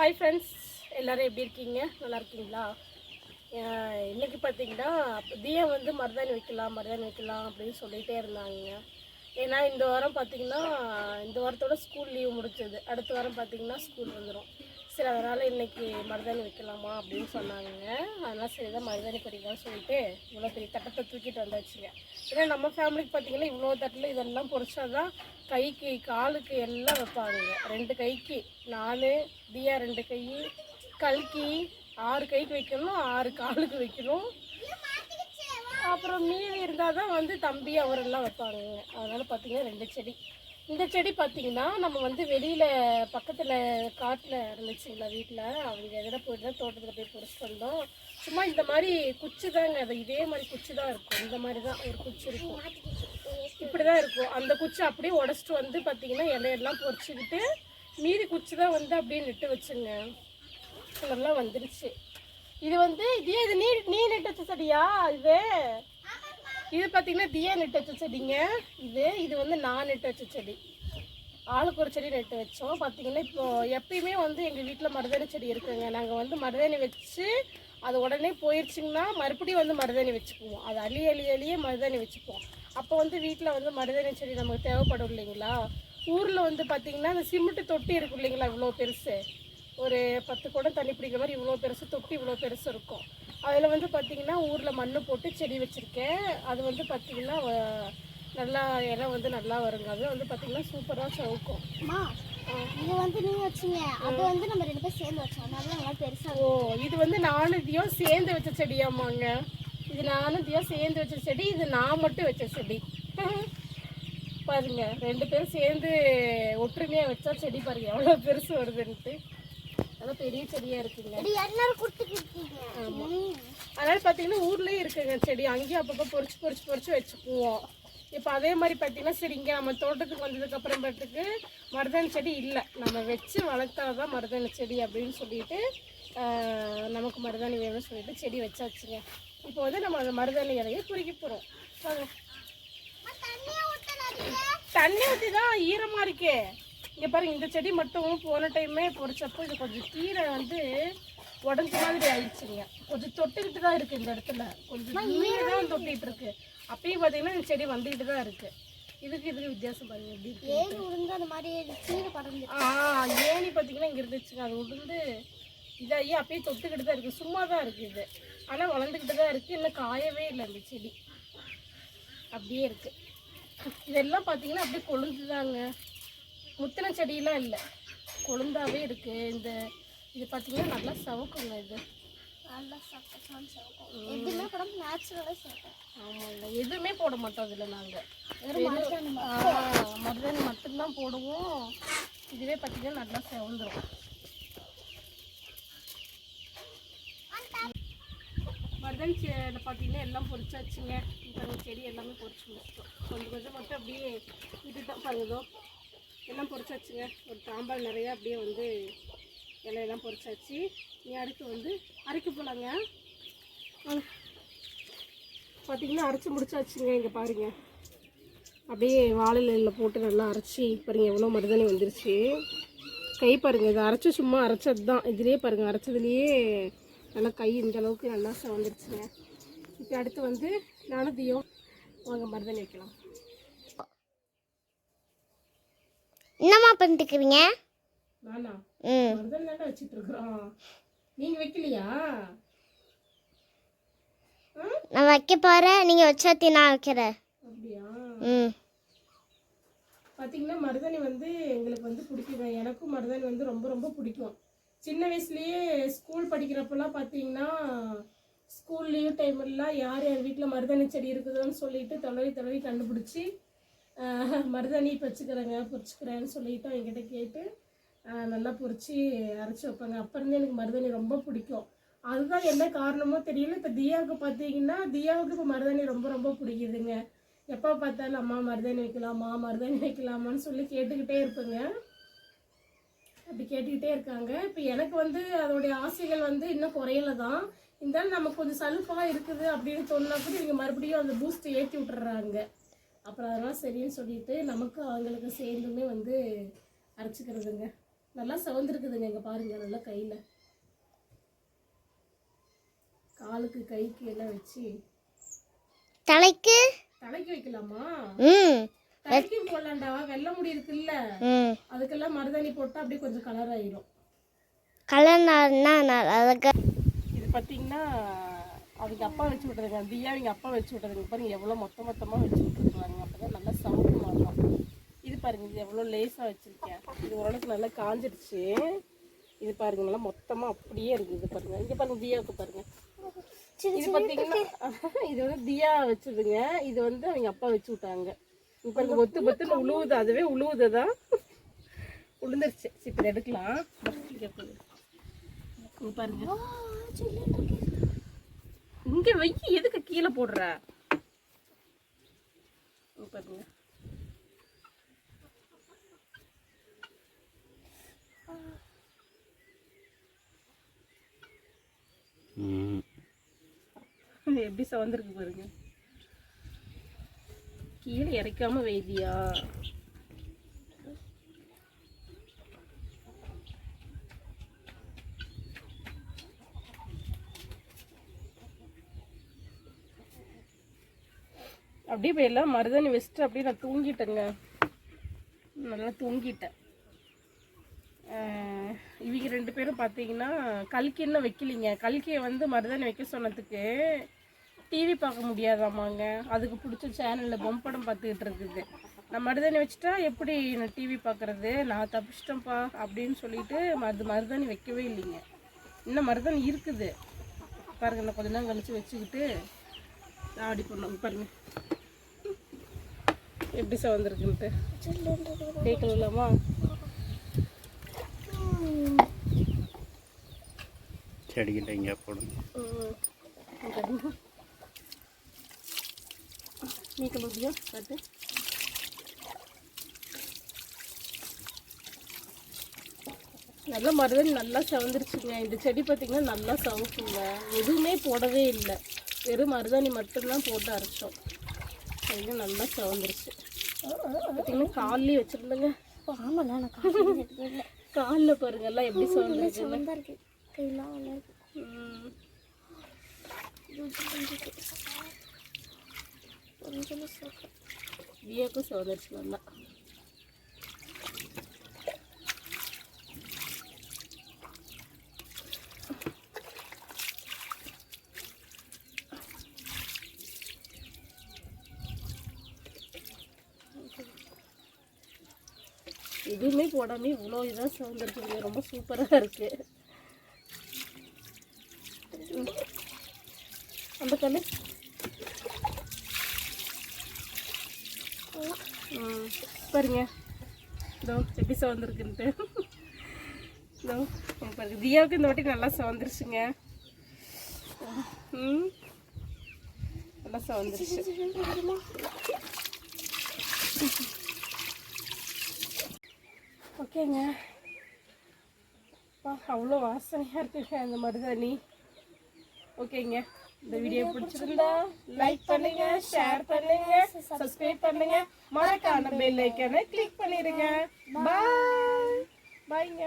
Hi friends எல்லோரும் எப்படி இருக்கீங்க? நல்லா இருக்கீங்களா? இன்றைக்கி பார்த்தீங்கன்னா தீயம் வந்து மருதாணி வைக்கலாம் மருதாணி வைக்கலாம் அப்படின்னு சொல்லிகிட்டே இருந்தாங்க. ஏன்னா இந்த வாரம் பார்த்தீங்கன்னா இந்த வாரத்தோட ஸ்கூல் லீவ் முடிச்சது அடுத்த வாரம் பார்த்தீங்கன்னா ஸ்கூல் வந்துடும் சரி அதனால் இன்றைக்கி மருதாணி வைக்கலாமா அப்படின்னு சொன்னாங்க. அதனால் சரி தான் மருதாணி பறிக்கலாம்னு சொல்லிட்டு இவ்வளோ பெரிய தட்டத்தை தூக்கிட்டு வந்தாச்சுங்க. ஏன்னா நம்ம ஃபேமிலிக்கு பார்த்தீங்கன்னா இவ்வளோ தட்டில் இதெல்லாம் பொறிச்சாதான் கைக்கு காலுக்கு எல்லாம் வைப்பாங்க. ரெண்டு கைக்கு நான் தியா ரெண்டு கை கல்கி ஆறு கைக்கு வைக்கணும் ஆறு காலுக்கு வைக்கணும். அப்புறம் மீதி இருந்தால் தான் வந்து தம்பி அவரெல்லாம் வைப்பாங்க. அதனால் பார்த்தீங்கன்னா ரெண்டு செடி. இந்த செடி பார்த்தீங்கன்னா நம்ம வந்து வெளியில் பக்கத்தில் காட்டில் இருந்துச்சுங்களா வீட்டில் அவங்க எதில் போயிட்டு தான் தோட்டத்தில் போய் பிடிச்சிட்டு வந்தோம். சும்மா இந்த மாதிரி குச்சி தாங்க. அது இதே மாதிரி குச்சி தான் இருக்கும். இந்த மாதிரி தான் ஒரு குச்சி இருக்கும். இப்படி தான் இருக்கும். அந்த குச்சி அப்படியே உடச்சிட்டு வந்து பார்த்தீங்கன்னா இலையெல்லாம் பொறிச்சிக்கிட்டு மீதி குச்சி தான் வந்து அப்படியே நட்டு வச்சுங்க. நல்லா வந்துருச்சு. இது வந்து இதே இது நீ நீ நட்டு வச்ச செடியா? இது இது பார்த்தீங்கன்னா தியா நட்டு வச்ச செடிங்க. இது இது வந்து நான் நெட்டு வச்ச செடி. ஆளுக்கு ஒரு செடி நட்டு வச்சோம். பார்த்தீங்கன்னா இப்போ எப்பயுமே வந்து எங்கள் வீட்டில் மருதாணி செடி இருக்குங்க. நாங்கள் வந்து மருதாணி வச்சு அது உடனே போயிடுச்சிங்கன்னா மறுபடியும் வந்து மருதாணி வச்சுக்குவோம். அது அழி அழி அழியே மருதாணி வச்சுப்போம் அப்போ வந்து வீட்டில் வந்து மருதாணி செடி நமக்கு தேவைப்படும் இல்லைங்களா? ஊரில் வந்து பார்த்தீங்கன்னா அந்த சிமெண்ட்டு தொட்டி இருக்கும் இல்லைங்களா? இவ்வளோ பெருசு. ஒரு பத்து குடம் தண்ணி பிடிக்கிற மாதிரி இவ்வளோ பெருசு தொட்டி இவ்வளோ பெருசு இருக்கும். அதில் வந்து பார்த்தீங்கன்னா ஊரில் மண் போட்டு செடி வச்சுருக்கேன். அது வந்து பார்த்தீங்கன்னா நல்லா இலை வந்து நல்லா வருங்க. அது வந்து பார்த்தீங்கன்னா சூப்பராக சவுக்கும். இது வந்து நீங்க வச்சீங்க. அது வந்து நம்ம ரெண்டு பேரும் சேர்ந்து வச்சோம். அதனால நல்லா பெருசா ஓ இது வந்து நானும் தியம் சேர்ந்து வச்ச செடியாமாங்க இது நானும் தியம் சேர்ந்து வச்ச செடி இது நான் மட்டும் வச்ச செடி. பாருங்க ரெண்டு பேரும் சேர்ந்து ஒற்றுமையாக வச்சா செடி பாருங்க எவ்வளோ பெருசு வருதுன்ட்டு. அதெல்லாம் பெரிய செடியாக இருக்குங்க. கொடுத்துக்கிட்டீங்க அதனால பார்த்தீங்கன்னா ஊர்லேயே இருக்குங்க செடி. அங்கேயும் அப்பப்போ பொறிச்சு பொறிச்சு பொறிச்சு வச்சுக்குவோம். இப்போ அதே மாதிரி பார்த்தீங்கன்னா சரி இங்கே நம்ம தோட்டத்துக்கு வந்ததுக்கு அப்புறமேட்டுக்கு மருதாணி செடி இல்லை. நம்ம வச்சு வளர்த்தாதான் மருதாணி செடி அப்படின்னு சொல்லிட்டு நமக்கு மருதாணி வேணும்னு சொல்லிட்டு செடி வச்சாச்சுங்க. இப்போ வந்து நம்ம அந்த மருதாணி இலையை குறிக்க போகிறோம் தண்ணி ஊற்றி தான் ஈரமாக இருக்கே. இங்கே பாருங்க இந்த செடி மட்டும் போன டைமே பொறிச்சப்போ இது கொஞ்சம் கீரை வந்து உடஞ்ச மாதிரி ஆயிடுச்சுங்க. கொஞ்சம் தொட்டுக்கிட்டு தான் இருக்கு இந்த இடத்துல. கொஞ்சம் கீரை தான் தொட்டிட்டு இருக்கு. அப்பயும் பார்த்தீங்கன்னா இந்த செடி வந்துக்கிட்டு தான் இருக்கு. இதுக்கு இதுக்கு வித்தியாசம் பாருங்க எப்படி இருக்கு ஏறி விழுந்து அந்த மாதிரி கீழே பறந்து ஆ ஏணி பார்த்தீங்கன்னா இங்கே இருந்துச்சுங்க. அது உளுந்து இதாகி அப்படியே தொட்டுக்கிட்டு தான் இருக்குது சும்மா தான் இருக்குது இது. ஆனால் வளர்ந்துக்கிட்டு தான் இருக்குது இன்னும் காயவே இல்லை இந்த செடி. அப்படியே இருக்குது இதெல்லாம் பார்த்தீங்கன்னா அப்படியே கொழுந்துதாங்க. முத்தின செடியெல்லாம் இல்லை. கொழுந்தாவே இருக்குது இந்த இது பார்த்தீங்கன்னா நல்லா சவுக்குங்க இது. நல்லா எதுவுமே படம் நேச்சுரலாக ஆமாங்க. எதுவுமே போட மாட்டோம் இதில் நாங்கள் மருதாணி மட்டும்தான் போடுவோம். இதுவே பார்த்தீங்கன்னா நல்லா செவந்துரும். மருதாணி செடியில் பார்த்தீங்கன்னா எல்லாம் பொரிச்சாச்சுங்க. இப்போ செடி எல்லாமே பொரிச்சு முடிச்சிட்டோம். கொஞ்சம் கொஞ்சம் மட்டும் அப்படியே விட்டுட்டோம். பாருங்கதோ எல்லாம் பொரிச்சாச்சுங்க ஒரு தாம்பால் நிறையா அப்படியே வந்து இலையெல்லாம் பொரிச்சாச்சு நீ அடுத்து வந்து அரைக்க போகலாங்க பார்த்தீங்கன்னா அரைச்சி முடிச்சாச்சுங்க இங்கே பாருங்க. அப்படியே வாழையில போட்டு நல்லா அரைச்சி பாருங்க எவ்வளோ மருதணி வந்துருச்சு. கை பாருங்கள் இதை அரைச்சி சும்மா அரைச்சது தான். இதுலேயே பாருங்கள் அரைச்சதுலேயே நல்லா கை இந்த அளவுக்கு நல்லா வந்துருச்சுங்க இப்போ அடுத்து வந்து நானும் தியம். வாங்க மருதணி வைக்கலாம். என்னம்மா பண்ணிட்டுக்கிறீங்க நானா? ம். மருதாணி தானே வச்சுட்டு இருக்கிறோம் நீங்கள் வைக்கலையா நான் வைக்க போகிறேன் நீங்கள் வச்சாத்தி நான் வைக்கிறேன். அப்படியா? ம். பார்த்தீங்கன்னா மருதாணி வந்து எங்களுக்கு வந்து பிடிக்குங்க எனக்கும் மருதாணி வந்து ரொம்ப ரொம்ப பிடிக்கும். சின்ன வயசுலேயே ஸ்கூல் படிக்கிறப்பெல்லாம் பார்த்தீங்கன்னா ஸ்கூல் லீவ் டைம்லாம் யார் யார் வீட்டில் மருதாணி செடி இருக்குதுன்னு சொல்லிட்டு தடவி தடவி கண்டுபிடிச்சி மருதாணி இப்போ வச்சுக்கிறேங்க சொல்லிட்டு என்கிட்ட கேட்டு நல்லா பொரித்து அரைச்சி வைப்பாங்க. அப்புறந்தே எனக்கு மருதாணி ரொம்ப பிடிக்கும். அதுதான் என்ன காரணமோ தெரியல. இப்போ தியாவுக்கு பார்த்தீங்கன்னா தியாவுக்கு இப்போ மருதாணி ரொம்ப ரொம்ப பிடிக்குதுங்க. எப்போ பார்த்தாலும் அம்மா மருதாணி வைக்கலாமா மருதாணி வைக்கலாமான்னு சொல்லி கேட்டுக்கிட்டே இருப்பேங்க. அப்படி கேட்டுக்கிட்டே இருக்காங்க. இப்போ எனக்கு வந்து அதோடைய ஆசைகள் வந்து இன்னும் குறையல தான் இருந்தாலும் நமக்கு கொஞ்சம் சலுப்பாக இருக்குது அப்படின்னு சொன்னால் கூட இவங்க மறுபடியும் அந்த பூஸ்ட் ஏற்றி விட்டுறாங்க. அப்புறம் அதெல்லாம் சரின்னு சொல்லிட்டு நமக்கு அவங்களுக்கு சேர்ந்துமே வந்து அரைச்சிக்கிறதுங்க. நல்லா சிவந்திருக்குதுங்க இங்க பாருங்க நல்லா கையில. காலுக்கு கைக்கு எல்லாம் வச்சு. தலைக்கு? தலைக்கு வைக்கலாமா? ம். தலைக்கும் போடலாம்டா வெள்ளை முடி இருக்குல்ல. அதுக்கெல்லாம் மருதாணி போட்டா அப்படியே கொஞ்சம் கலர் ஆயிரும். கலர்னா அதுக்கு இது பார்த்தீங்கன்னா அவங்க அப்பா வச்சு விட்டுருங்க தியா அவங்க அப்பா வச்சு விட்டுருங்க பாருங்க எவ்வளோ மொத்த மொத்தமாக வச்சு விட்டுருக்காங்க அப்போ தான் நல்லா சவுண்டு மாறும். இது பாருங்க இது எவ்வளோ லேசாக வச்சுருக்கேன். இது ஓரளவுக்கு நல்லா காஞ்சிடுச்சு. இது பாருங்க நல்லா மொத்தமாக அப்படியே இருக்குது இது பாருங்க இங்கே பாருங்க தியாவுக்கு பாருங்க. இது பார்த்தீங்கன்னா இது வந்து தியா வச்சதுங்க. இது வந்து அவங்க அப்பா வச்சு விட்டாங்க. இப்போ பாருங்க ஒத்து பத்துன்னு உழுவுது. அதுவே உழுவுது தான் உளுந்துருச்சு இப்போ எடுக்கலாம். பாருங்க. இங்க வை எதுக்கு கீழே போடுற? பாருங்க. எப்படி சவந்திருக்கு பாருங்க. கீழே இறக்காம வைதியா அப்படியே போய் எல்லாம் மருதாணி வச்சுட்டு அப்படியே நான் தூங்கிட்டேங்க. நல்லா தூங்கிட்டேன். இவங்க ரெண்டு பேரும் பார்த்தீங்கன்னா கல்கி இன்னும் வைக்கலிங்க. கல்கியை வந்து மருதாணி வைக்க சொன்னதுக்கு டிவி பார்க்க முடியாதாமாங்க. அதுக்கு பிடிச்ச சேனலில் பொம்படம் பார்த்துக்கிட்டு இருக்குது. நான் மருதாணி வச்சுட்டா எப்படி நான் டிவி பார்க்குறது? நான் தப்பிச்சிட்டேன்ப்பா அப்படின்னு சொல்லிட்டு மருது மருதாணி வைக்கவே இல்லைங்க. இன்னும் மருதாணி இருக்குது. பாருங்க நான் கொஞ்ச நேரம் கழித்து வச்சுக்கிட்டு நான் அப்படி பண்ணுவோம் பாருங்க. எப்படி சவந்திருக்குன்ட்டு கேட்கலாமா? செடிக்கிட்ட இங்கே போடுங்க நீ கழுவியா காட்டு நல்லா மருதாணி நல்லா செவந்துருச்சுங்க. இந்த செடி பார்த்தீங்கன்னா நல்லா சவுக்குங்க. எதுவுமே போடவே இல்லை. வெறும் மருதாணி மட்டும்தான் போட்டு அரைச்சோம். இது நல்லா செவந்துருச்சு. பார்த்தீங்கன்னா கால்லேயே வச்சுருந்தேங்க. ஆமாண்ணா நான் காஃபி எடுத்து இல்லை காலில் பாருங்க எல்லாம் எப்படி செவந்துருச்சுன்னு சிவந்தா இருக்கு. கையெல்லாம் நல்லா இருக்கு. ம். கொஞ்சம் சோக்கு எதுவுமே போடாம இவ்வளோ இதாக சவுந்துருக்குங்க ரொம்ப சூப்பராக இருக்கு. அந்த கண்ணு. ம் பாருங்க. இதோ எப்படி சவந்திருக்குன்ட்டு. இதோ பாருங்க. தியாவுக்கு இந்த வாட்டி நல்லா சவந்துருச்சுங்க. ம் நல்லா சவந்துருச்சு. ஓகேங்க அப்பா அவ்வளோ வாசனையாக இருக்குங்க. அந்த மருதாணி. ஓகேங்க. இந்த வீடியோ பிடிச்சிருந்தா லைக் பண்ணுங்க ஷேர் பண்ணுங்க சப்ஸ்கிரைப் பண்ணுங்க. மறக்காம பெல் ஐக்கானை கிளிக் பண்ணிடுங்க பாய் பாய்ங்க